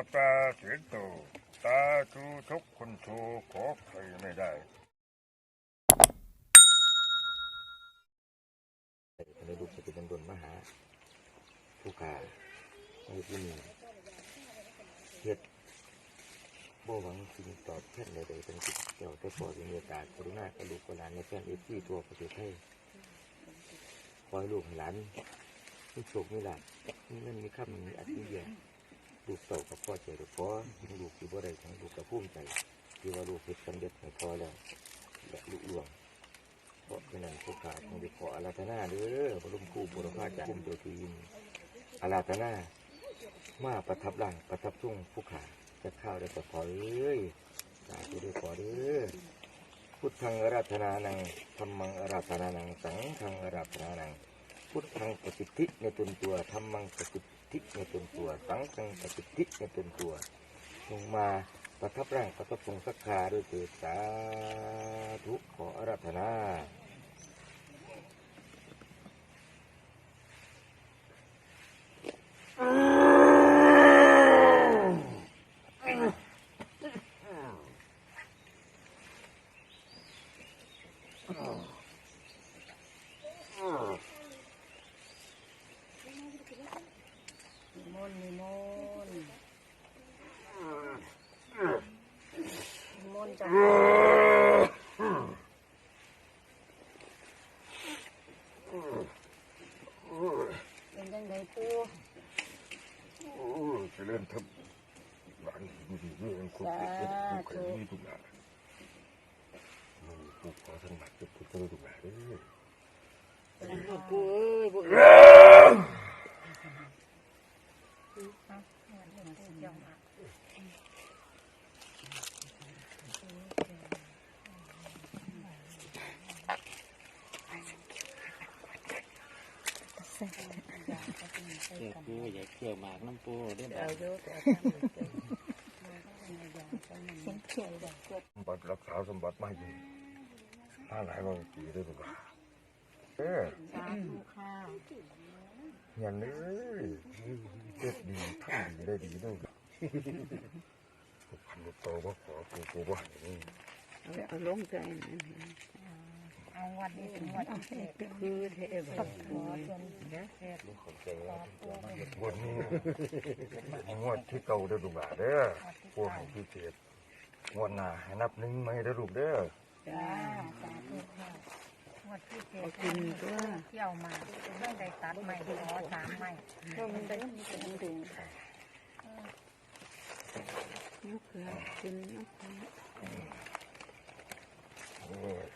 ประปาเสียงโตตาชูทุกคนโชขอใครไม่ได้ในลูกจะเป็นดนมหาผู้ขาในที่นี้เฮ็ดบ่หวังสิ่งตอบแทนใดๆเป็นจิตเกี่ยวแต่พอจะมีโอกาสกรุณากระลูกกระหลานในแฟนเอฟซีทั่วประเทศไทยขอให้ลูกหลานมีโชคมีลาภมีเงินมีคำมีอัตมีเยี่ย ลูกเต่ากับพ่อใจลูกพ่อลูกที่บ่ได้ทั้งลูกกับภูมิใจที่ว่าลูกเฮ็ดสำเร็จให้พ่อแล้วและลูกหลวงเพราะฉะนั้นผู้ขาคงได้ขออาราธนาเด้อบรมครูบุรพาจารย์ภูมิตัวทีนอาราธนามาประทับร่างประทับทุ่งผู้ขาจะข้าวได้แต่ขอเอ้ยสาธุได้ขอเด้อพุทธังอาราธนานังธรรมังอาราธนานังสังฆังอาราธนานังพุทธังปฏิทิในตนตัวธรรมังปฏิทิ ในตนตัวสังฆังปฏิทิในตนตัวลงมาประทับร่างประทับทรงสักคาด้วยเถิดสาธุขออาราธนานิมนต์นิมนต์นิมนต์จ้ะ เป็นจังไดปูจะเริ่มทำหลานดีดีนี่เองคุณเป็นผู้ใครมีทุกอย่างมึงผู้ขอสมัครจะพูดกันทุกอย่างเด้อปูเอ้ยปู เกี่ยวปู อย่าเกี่ยวหมากน้ำปูเด้อบัเอาดโยอะเขียนแบบ สมบัติรักษาสมบัติไม่ดีห้าหลายร้อยปีได้ทุกอย่างเออสาธุค่ะเงินนี้เจ็ดดีทั้งดีได้ดีด้วยพันโตก็ขอกูกูว่าอย่างนี้เอาลงใจนั่น เอาวัดนี้เป็นวัดที่เทพคือเทพขอจนเด้อเทพขอบใจว่าวันนี้งวดที่เก่าได้ลูกหลานเด้อผู้ให้พิเศษงวดหน้าให้นับหนึ่งไม่ได้ลูกเด้อจ้าสาธุค่ะวัดที่เทพกินตัวเที่ยวมาเรื่องใดตัดใหม่ขอสามใหม่ก็มันได้มีเป็นดึงยกเขือกินยกเขือย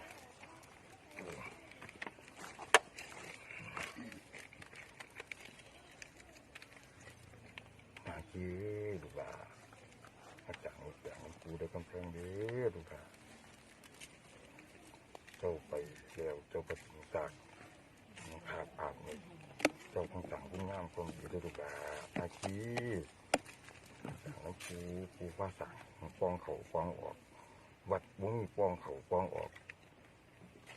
มาคีลูกหลานอาจารย์อาจารย์กูได้กำแพงเด้อลูกหลาน เจ้าไปแล้วเจ้าไปถึงจากขาดปากนี่เจ้าคงสั่งคุณงามความดีด้อลูกหลานมาคีสั่งน้ำปูปูฟ้าสั่งปองเขาปองออก วัดมุ้งปองเขาปองออก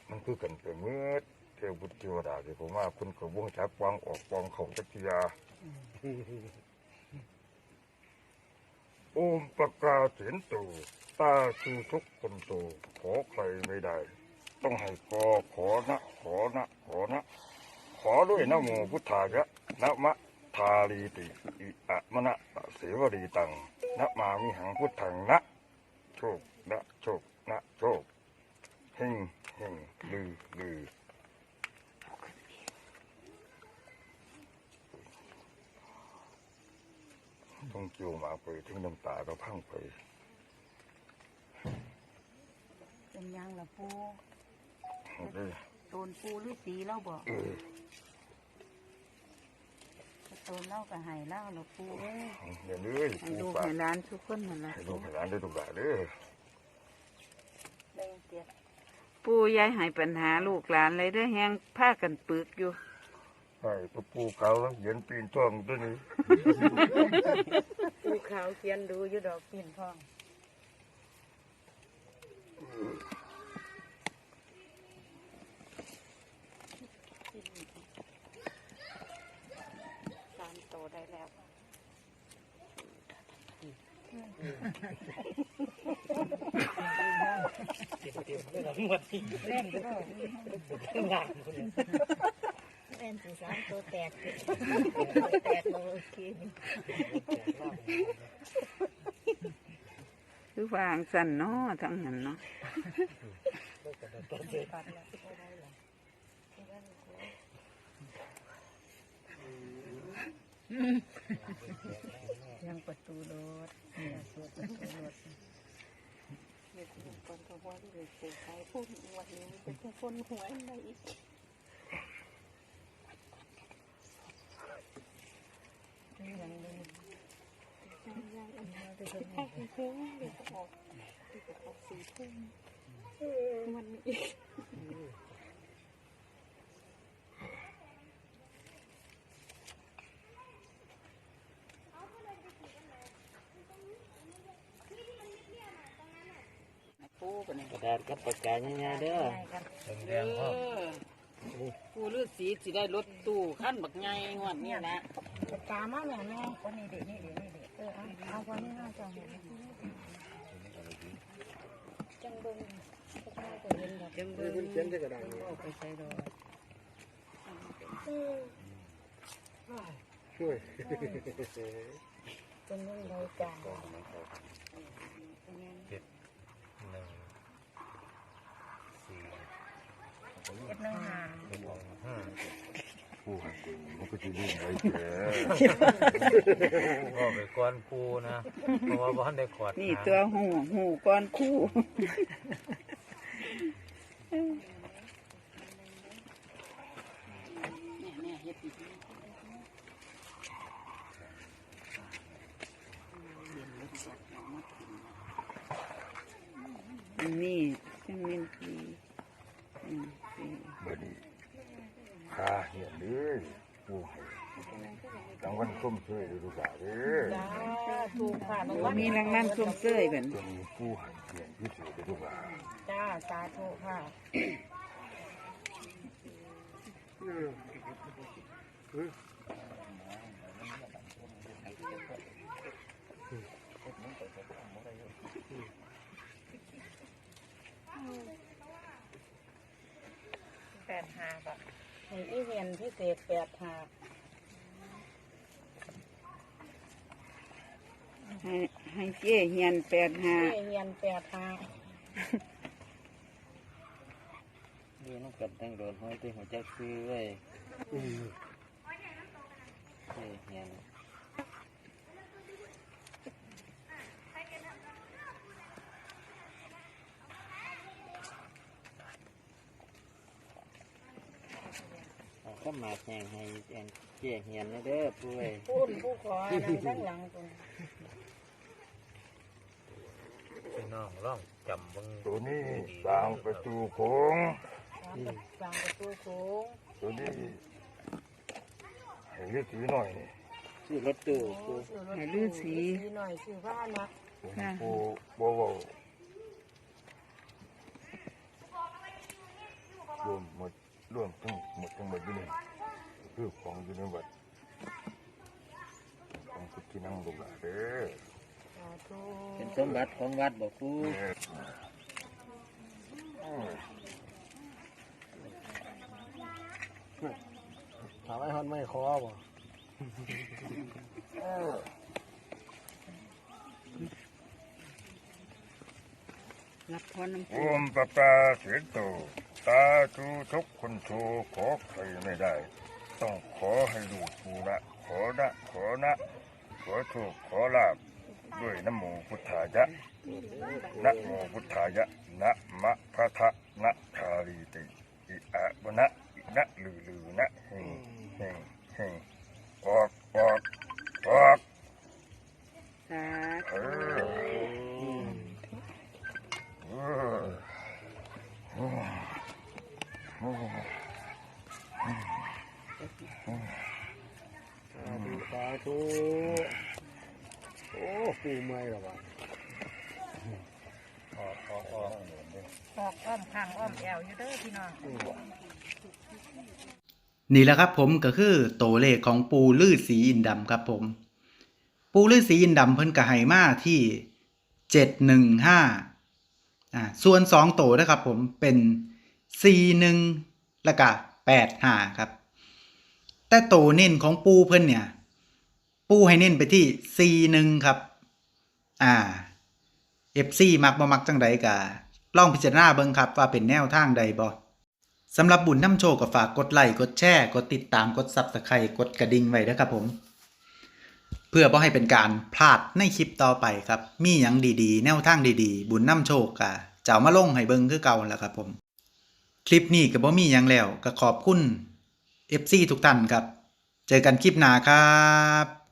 มันคือกันไปเมื่อเทวบุตรเทวดาที่ผมว่าคุณเขาวงจักปองออกปองเขาจักรยาโอมประกาศเสียนตูตาคือทุกคนโตขอใครไม่ได้ ต้องให้ขอขอนะ ขอนะ ขอนะ ขอด้วยนะโมพุทธายะนะมะทาลีติอิอะมะนะเสวรีตังนะมามิหังพุทธังนะโชคนะโชคนะโชคเฮงเฮงลือลือต้องเกี่ยวหมาไปถึงน้ำตาก็พังไปเป็นยังละปู โตนปูหรือสีเล่าบอกเออโตนเล่ากับไห้เล่าละปูเอ้ยอย่าเลยให้ปูลูกฝากให้ร้านทุกคนนั่นละให้ลูกให้หลานได้ทุกอย่างเด้อได้เตียปู่ยายใหายปัญหาลูกหลานเลยเด้อแฮงผ้ากันปึกอยู่ให้ปูปูเขาแล้วเหย็นปีนท่องตัวนี้ปูขาวเขียนดูอยู่ดอกปิ่นทอง ได้แล้วเตียมเตียมเลยอะหมดที่เล่นก็งานคนเล่นตัวสามตัวแตกตัวแตกเราโอเคคือฟางสันเนาะทั้งนั้นเนาะ ยังประตูรถเนี่ยสวดประตูรถคนก็ว่าที่เลยปูใช้พูดวันนี้เป็นคนหัวอะไรอีกนี่ยังเลยไปถึงให้เพิ่งเด็กออกเด็กออกสี่ทุ่มมันนี่ ระดาษกับปากกาง่ายๆเด้อเออปูฤาษีสิได้รถตู้ขั้นบักไงงวดนี้นะตามาแม่แม่คนนี้เด็กนี่เด็กนี่เด็กเออเอาเอาคนนี้น่าจะเห็นจังเบิ้งก็เห็นแบบจังเบิ่งเขียนจะกระดาษไปใส่ดอกช่วยจังเบิ้งรายการ เจ็ดหนึ่งห้าผู้มันก็จะลืมไว้แก่ก็ไปก้อนปูนะเพราะว่าบ้านได้ขอดนี่ตัวหูหูก้อนคู่นนี้จังเป็นสีอื มสีบัดนี้ข้าเหียนเลยผู้ให้รางวัลส้มช่วยดูกาเด้อจ้าถูกค่ะน้องบ่วันมีรางวัลส้มเซ้ยบัดจนผู้ให้เหียนพิเศษดูกาจ้าสาธุค่ะแป ดห้าบบให้อีเวียนพิเศษแปดหาให้ให้เจ๊เฮียนแปดห้าเวียนแปดหาดูน้องกัดตั้งโดนห้อยที่หัวจักซื้อไว้เฮ้ยเฮียน ก็มาแข่งให้แอนเจี๊ยเฮียนนะเด้อปุ้ยพูดผู้ขอนั่งด้านหลังตัวพี่น้องร่องจำเบิ่งตัวนี้สร้างประตูโค้งสร้างประตูโค้งตัวนี้ให้เลือกสีหน่อยนี่ซื้อรถตู้ปูให้ลือสีสีหน่อยสีผ้านะผมผู้บ่เว้ารวมหมด รวมทั้งหมดทั้งหมดอยู่นี่คือของอยู่ในวัดของพุทธินั่งลูกหลานเด้อสาธุเป็นสมบัติของวัดบอกปูแม่อืมถามไอ้ฮอนไม่คอบ่รับพรน้ำโอปูมปะปาเสียงโต ตาจูทุกคนโชขอใครไม่ได้ ต้องขอให้ลูกปูนะ ขอนะ ขอนะ ขอโชคขอลาบด้วยนโมพุทธายะนะโมพุทธายะนะมะพระทะนะคารีติอิอะวนะอินะลือลือนะเฮงเฮงเฮงออกออกออก สา เอ ธุ อเออเออเออ สาธุ โอ้ปูเมื่อยหรอวะออกออกออกออกอ้อมข้างอ้อมแอวอยู่เด้อพี่น้องนี่แหละครับผมก็คือตัวเลขของปูลือสีอินดำครับผม ปูฤาษีอินดำเพิ่นก็ให้มาที่715อ่าส่วน2โตนะครับผมเป็น41แล้วก็85ครับ แต่โตเน้นของปูเพิ่นเนี่ย ปูให้เน้นไปที่41ครับ อ่า FC มักบ่มักจังใดก็ลองพิจารณาเบิ่งครับว่าเป็นแนวทางใดบ่สำหรับบุญน้ำโชคก็ฝากกดไลค์กดแชร์กดติดตามกด Subscribe กดกระดิ่งไว้นะครับผม เพื่อบ่ให้เป็นการพลาดในคลิปต่อไปครับ มีหยังดีๆ แนวทางดีๆ บุญน้ำโชคก็จะเอามาลงให้เบิ่งคือเก่าแล้วครับผม คลิปนี้ก็บ่มีหยังแล้วก็ขอบคุณ FC ทุกท่านครับ เจอกันคลิปหน้าครับ